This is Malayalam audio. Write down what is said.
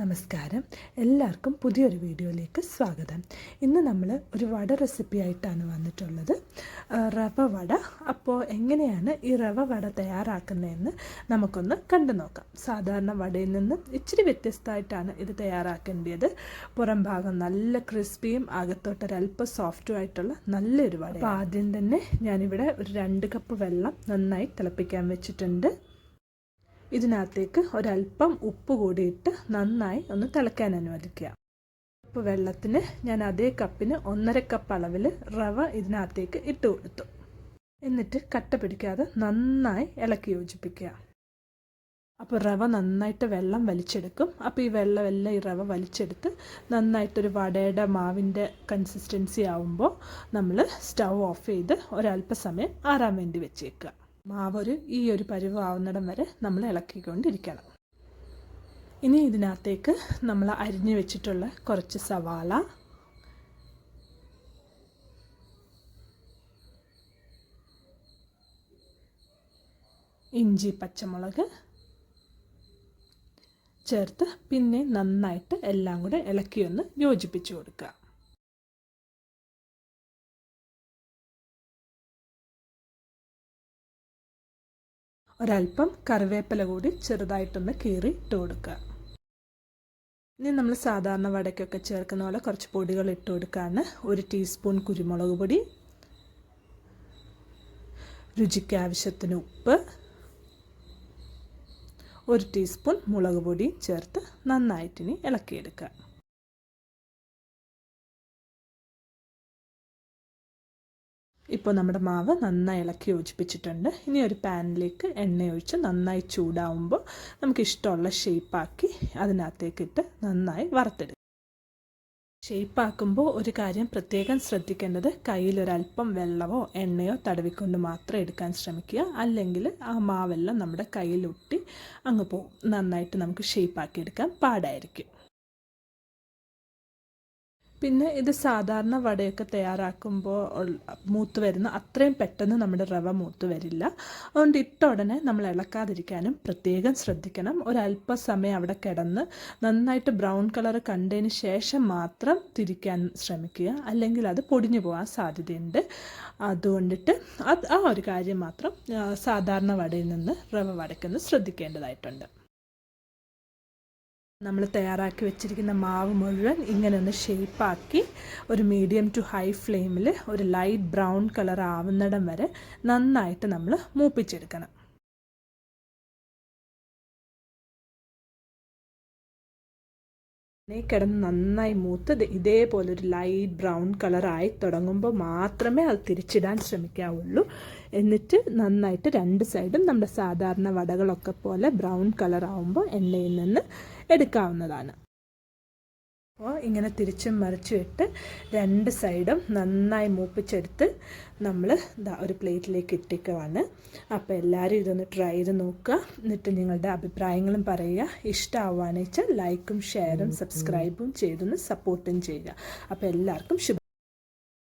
നമസ്കാരം. എല്ലാവർക്കും പുതിയൊരു വീഡിയോയിലേക്ക് സ്വാഗതം. ഇന്ന് നമ്മൾ ഒരു വട റെസിപ്പി ആയിട്ടാണ് വന്നിട്ടുള്ളത്. റവ വട. അപ്പോൾ എങ്ങനെയാണ് ഈ റവ വട തയ്യാറാക്കുന്നതെന്ന് നമുക്കൊന്ന് കണ്ടു നോക്കാം. സാധാരണ വടയിൽ നിന്നും ഇച്ചിരി വ്യത്യസ്തമായിട്ടാണ് ഇത് തയ്യാറാക്കേണ്ടത് പുറം ഭാഗം നല്ല ക്രിസ്പിയും അകത്തോട്ടൊരല്പം സോഫ്റ്റും ആയിട്ടുള്ള നല്ലൊരു വട അപ്പോൾ ആദ്യം തന്നെ ഞാനിവിടെ ഒരു രണ്ട് കപ്പ് വെള്ളം നന്നായി തിളപ്പിക്കാൻ വെച്ചിട്ടുണ്ട്. ഇതിനകത്തേക്ക് ഒരല്പം ഉപ്പ് കൂടിയിട്ട് നന്നായി ഒന്ന് തിളയ്ക്കാൻ അനുവദിക്കുക. ഉപ്പ് വെള്ളത്തിന് ഞാൻ അതേ കപ്പിന് ഒന്നര കപ്പ് അളവിൽ റവ ഇതിനകത്തേക്ക് ഇട്ട് കൊടുത്തു. എന്നിട്ട് കട്ട പിടിക്കാതെ നന്നായി ഇളക്കി യോജിപ്പിക്കുക. അപ്പോൾ റവ നന്നായിട്ട് വെള്ളം വലിച്ചെടുക്കും. അപ്പോൾ ഈ വെള്ളമെല്ലാം ഈ റവ വലിച്ചെടുത്ത് നന്നായിട്ടൊരു വടയുടെ മാവിന്റെ കൺസിസ്റ്റൻസി ആവുമ്പോൾ നമ്മൾ സ്റ്റൗ ഓഫ് ചെയ്ത് ഒരല്പസമയം ആറാൻ വേണ്ടി വെച്ചേക്കുക. മാവൊരു ഈ ഒരു പരുവാവുന്നിടം വരെ നമ്മൾ ഇളക്കിക്കൊണ്ടിരിക്കണം. ഇനി ഇതിനകത്തേക്ക് നമ്മൾ അരിഞ്ഞു വെച്ചിട്ടുള്ള കുറച്ച് സവാള ഇഞ്ചി പച്ചമുളക് ചേർത്ത് പിന്നെ നന്നായിട്ട് എല്ലാം കൂടെ ഇളക്കിയൊന്ന് യോജിപ്പിച്ച് കൊടുക്കുക. ഒരല്പം കറിവേപ്പില കൂടി ചെറുതായിട്ടൊന്ന് കീറി ഇട്ട് കൊടുക്കുക. ഇനി നമ്മൾ സാധാരണ വടയ്ക്കൊക്കെ ചേർക്കുന്ന പോലെ കുറച്ച് പൊടികൾ ഇട്ട് കൊടുക്കുകയാണ് ഒരു ടീസ്പൂൺ കുരുമുളക് പൊടി രുചിക്ക് ആവശ്യത്തിന് ഉപ്പ് ഒരു ടീസ്പൂൺ മുളക് പൊടി ചേർത്ത് നന്നായിട്ടിനി ഇളക്കിയെടുക്കുക. ഇപ്പോൾ നമ്മുടെ മാവ് നന്നായി ഇളക്കി യോജിപ്പിച്ചിട്ടുണ്ട്. ഇനി ഒരു പാനിലേക്ക് എണ്ണ ഒഴിച്ച് നന്നായി ചൂടാവുമ്പോൾ നമുക്ക് ഇഷ്ടമുള്ള ഷേപ്പാക്കി അതിനകത്തേക്കിട്ട് നന്നായി വറുത്തെടുക്കുക ഷേപ്പാക്കുമ്പോൾ ഒരു കാര്യം പ്രത്യേകം ശ്രദ്ധിക്കേണ്ടത് കയ്യിലൊരല്പം വെള്ളമോ എണ്ണയോ തടവിക്കൊണ്ട് മാത്രം എടുക്കാൻ ശ്രമിക്കുക. അല്ലെങ്കിൽ ആ മാവെല്ലാം നമ്മുടെ കയ്യിലൊട്ടി അങ്ങ് പോകും നന്നായിട്ട് നമുക്ക് ഷേപ്പാക്കി എടുക്കാൻ പാടായിരിക്കും. പിന്നെ ഇത് സാധാരണ വടയൊക്കെ തയ്യാറാക്കുമ്പോൾ മൂത്ത് വരുന്ന അത്രയും പെട്ടെന്ന് നമ്മുടെ റവ മൂത്ത് വരില്ല. അതുകൊണ്ട് ഇട്ട ഉടനെ നമ്മൾ ഇളക്കാതിരിക്കാനും പ്രത്യേകം ശ്രദ്ധിക്കണം. ഒരല്പസമയം അവിടെ കിടന്ന് നന്നായിട്ട് ബ്രൗൺ കളർ കണ്ടതിന് ശേഷം മാത്രം തിരിക്കാൻ ശ്രമിക്കുക. അല്ലെങ്കിൽ അത് പൊടിഞ്ഞു പോകാൻ സാധ്യതയുണ്ട്. അതുകൊണ്ടിട്ട് അത് ആ ഒരു കാര്യം മാത്രം സാധാരണ വടയിൽ നിന്ന് റവ വടയ്ക്കൊന്ന് ശ്രദ്ധിക്കേണ്ടതായിട്ടുണ്ട്. നമ്മൾ തയ്യാറാക്കി വെച്ചിരിക്കുന്ന മാവ് മുഴുവൻ ഇങ്ങനെ ഒന്ന് ഷേപ്പാക്കി ഒരു മീഡിയം ടു ഹൈ ഫ്ലെയിമിൽ ഒരു ലൈറ്റ് ബ്രൗൺ കളർ ആവുന്നിടം വരെ നന്നായിട്ട് നമ്മൾ മൂപ്പിച്ചെടുക്കണം. കിടന്ന് നന്നായി മൂത്ത് ഇതേപോലെ ഒരു ലൈറ്റ് ബ്രൗൺ കളറായി തുടങ്ങുമ്പോൾ മാത്രമേ അത് തിരിച്ചിടാൻ ശ്രമിക്കാവുള്ളൂ. എന്നിട്ട് നന്നായിട്ട് രണ്ട് സൈഡും നമ്മുടെ സാധാരണ വടകളൊക്കെ പോലെ ബ്രൗൺ കളർ ആവുമ്പോൾ എണ്ണയിൽ നിന്ന് എടുക്കാവുന്നതാണ്. അപ്പോൾ ഇങ്ങനെ തിരിച്ചും മറിച്ചും ഇട്ട് രണ്ട് സൈഡും നന്നായി മൂപ്പിച്ചെടുത്ത് നമ്മൾ ഒരു പ്ലേറ്റിലേക്ക് ഇട്ടിക്കുവാണ് അപ്പോൾ എല്ലാവരും ഇതൊന്ന് ട്രൈ ചെയ്ത് നോക്കുക. എന്നിട്ട് നിങ്ങളുടെ അഭിപ്രായങ്ങളും പറയുക. ഇഷ്ടമാവുകയാണെന്ന് വെച്ചാൽ ലൈക്കും ഷെയറും സബ്സ്ക്രൈബും ചെയ്തൊന്ന് സപ്പോർട്ടും ചെയ്യുക. അപ്പോൾ എല്ലാവർക്കും ശുഭ